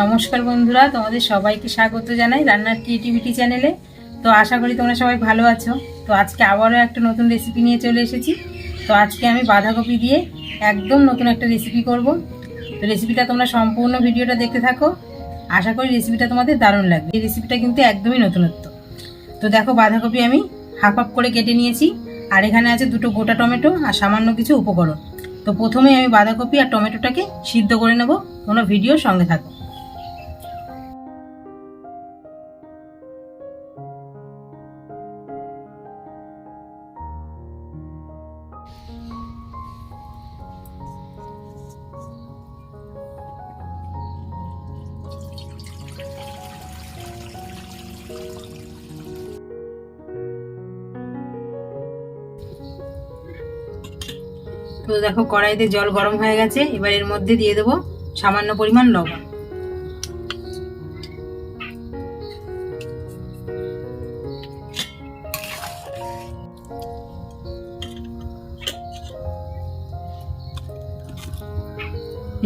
নমস্কার বন্ধুরা, তোমাদের সবাইকে স্বাগত জানাই রান্নার ক্রিয়েটিভিটি চ্যানেলে তো আশা করি তোমরা সবাই ভালো আছো। তো আজকে আবারও একটা নতুন রেসিপি নিয়ে চলে এসেছি। তো আজকে আমি বাঁধাকপি দিয়ে একদম নতুন একটা রেসিপি করব। তো রেসিপিটা তোমরা সম্পূর্ণ ভিডিওটা দেখতে থাকো। আশা করি রেসিপিটা তোমাদের দারুণ লাগবে। এই রেসিপিটা কিন্তু একদমই নতুনত্ব। তো দেখো বাঁধাকপি আমি হাফ হাফ করে কেটে নিয়েছি। আর এখানে আছে দুটো গোটা টমেটো আর সামান্য কিছু উপকরণ। তো প্রথমে আমি বাঁধাকপি আর টমেটোটাকে সিদ্ধ করে নেব। কোনো ভিডিও সঙ্গে থাকো। তো দেখো কড়াইতে জল গরম হয়ে গেছে, এবার এর মধ্যে দিয়ে দেবো সামান্য পরিমাণ লবণ।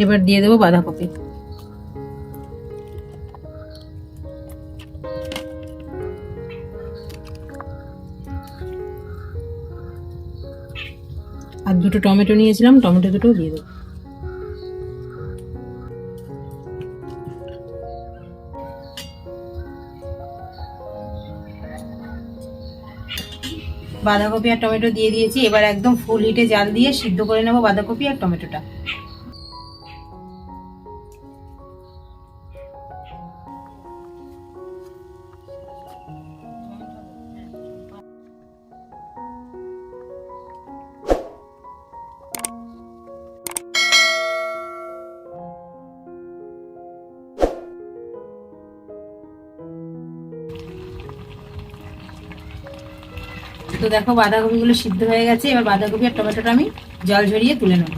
এবার দিয়ে দেবো বাঁধাকপি। আর দুটো টমেটো নিয়েছিলাম, টমেটো দুটো দিয়ে দেবো। বাঁধাকপি আর টমেটো দিয়ে দিয়েছি, এবার একদম ফুল হিটে জাল দিয়ে সিদ্ধ করে নেব বাঁধাকপি আর টমেটোটা। তো দেখো বাঁধাকপিগুলো সিদ্ধ হয়ে গেছে, এবার বাঁধাকপি আর টমেটোটা আমি জল ঝরিয়ে তুলে নেব।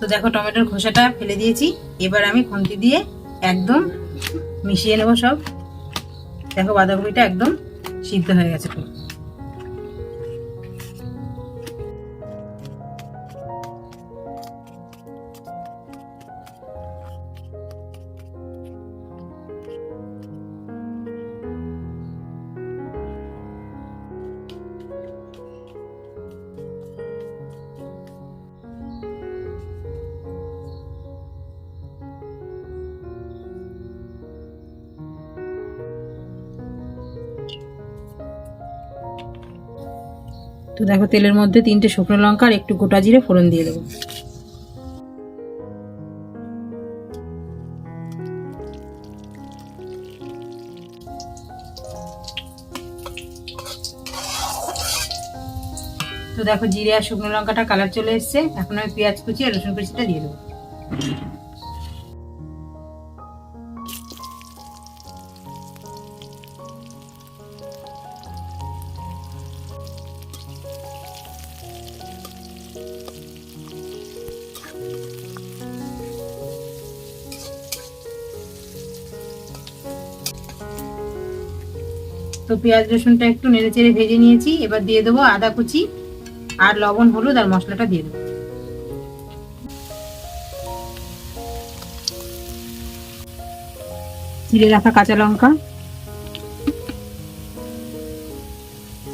তো দেখো টমেটোর খোসাটা ফেলে দিয়েছি, এবার আমি খুন্তি দিয়ে একদম মিশিয়ে নেব সব। দেখো বাঁধাকপিটা একদম সিদ্ধ হয়ে গেছে পুরো। তো দেখো, তেলের মধ্যে তিনটে শুকনো লঙ্কা আর একটু গোটা জিরে ফোড়ন দিয়ে দেবো। তো দেখো, জিরে আর শুকনো লঙ্কাটা কালার চলে এসছে। এখন আমি পেঁয়াজ কুচি আর রসুন কুচিটা দিয়ে দেবো। তো পেঁয়াজ রসুনটা একটু নেড়ে চেড়ে ভেজে নিয়েছি। এবার দিয়ে দেবো আদা কুচি আর লবণ, হলুদ আর মশলাটা দিয়ে দেবো। চিড়ে রাখা কাঁচা লঙ্কা,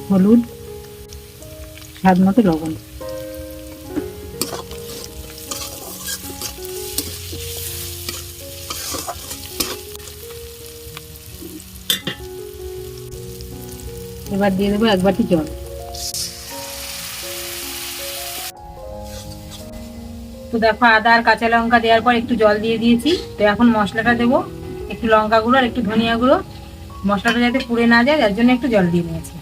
হলুদ, স্বাদ মতো লবণ। এবার দিয়ে দেবো এক বাটি জল। তো দেখো আদা আর কাঁচা লঙ্কা দেওয়ার পর একটু জল দিয়ে দিয়েছি। তো এখন মশলাটা দেবো, একটু লঙ্কা গুঁড়ো আর একটু ধনিয়া গুঁড়ো। মশলাটা যাতে পুড়ে না যায় যার জন্য একটু জল দিয়ে নিয়েছি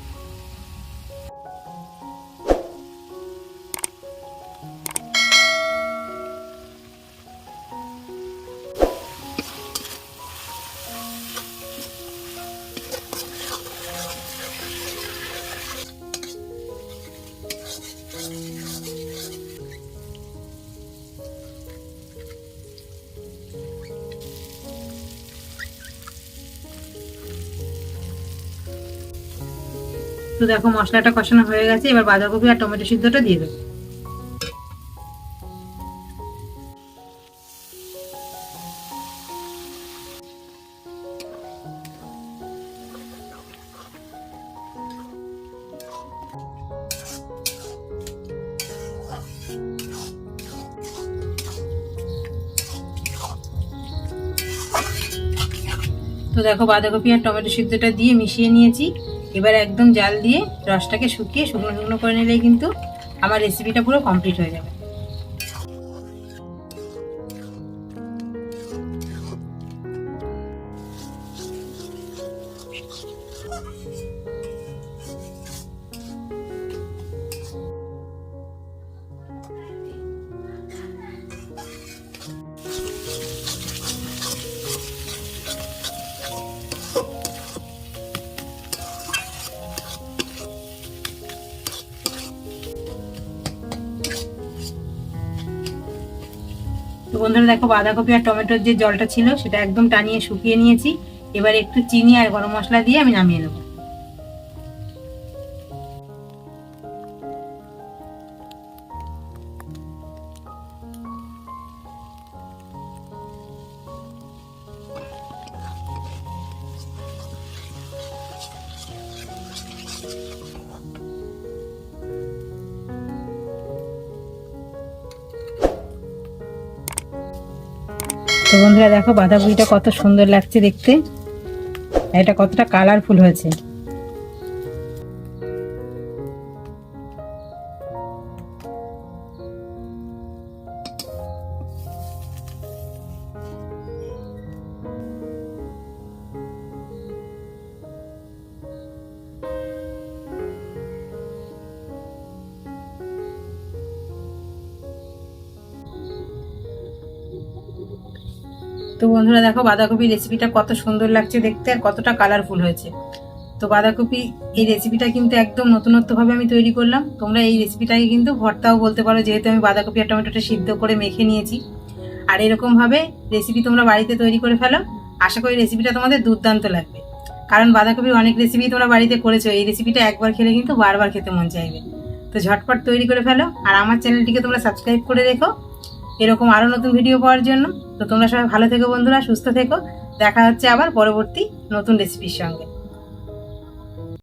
তো দেখো মশলাটা কষানো হয়ে গেছে, এবার বাঁধাকপি আর টমেটো সিদ্ধটা দিয়ে দেবো। তো দেখো বাঁধাকপি আর টমেটো সিদ্ধটা দিয়ে মিশিয়ে নিয়েছি। এবার একদম জাল দিয়ে রসটাকে শুকিয়ে শুকনো শুকনো করে নিলেই কিন্তু আমার রেসিপিটা পুরো কমপ্লিট হয়ে যাবে। বন্ধুরা দেখো বাঁধাকপি আর টমেটোর যে জলটা ছিল সেটা একদম টানিয়ে শুকিয়ে নিয়েছি। এবার একটু চিনি আর গরম মশলা দিয়ে আমি নামিয়ে নেব। তো বন্ধুরা দেখো বাঁধাকপিটা কত সুন্দর লাগছে দেখতে। এটা কতটা কালারফুল হয়েছে। তো বন্ধুরা দেখো বাঁধাকপি রেসিপিটা কত সুন্দর লাগছে দেখতে আর কতটা কালারফুল হয়েছে। তো বাঁধাকপি এই রেসিপিটা কিন্তু একদম নতুনত্বভাবে আমি তৈরি করলাম। তোমরা এই রেসিপিটাকে কিন্তু ভর্তাও বলতে পারো, যেহেতু আমি বাঁধাকপি আর টমেটোটা সিদ্ধ করে মেখে নিয়েছি। আর এরকমভাবে রেসিপি তোমরা বাড়িতে তৈরি করে ফেলো। আশা করি রেসিপিটা তোমাদের দুর্দান্ত লাগবে। কারণ বাঁধাকপির অনেক রেসিপি তোমরা বাড়িতে করেছ, এই রেসিপিটা একবার খেলে কিন্তু বারবার খেতে মন চাইবে। তো ঝটপট তৈরি করে ফেলো। আর আমার চ্যানেলটিকে তোমরা সাবস্ক্রাইব করে রেখো। এরকম আরও নতুন ভিডিও পাওয়ার জন্য। তো তোমরা সবাই ভালো থেকো বন্ধুরা, সুস্থ থেকো। দেখা হচ্ছে আবার পরবর্তী নতুন রেসিপির সঙ্গে।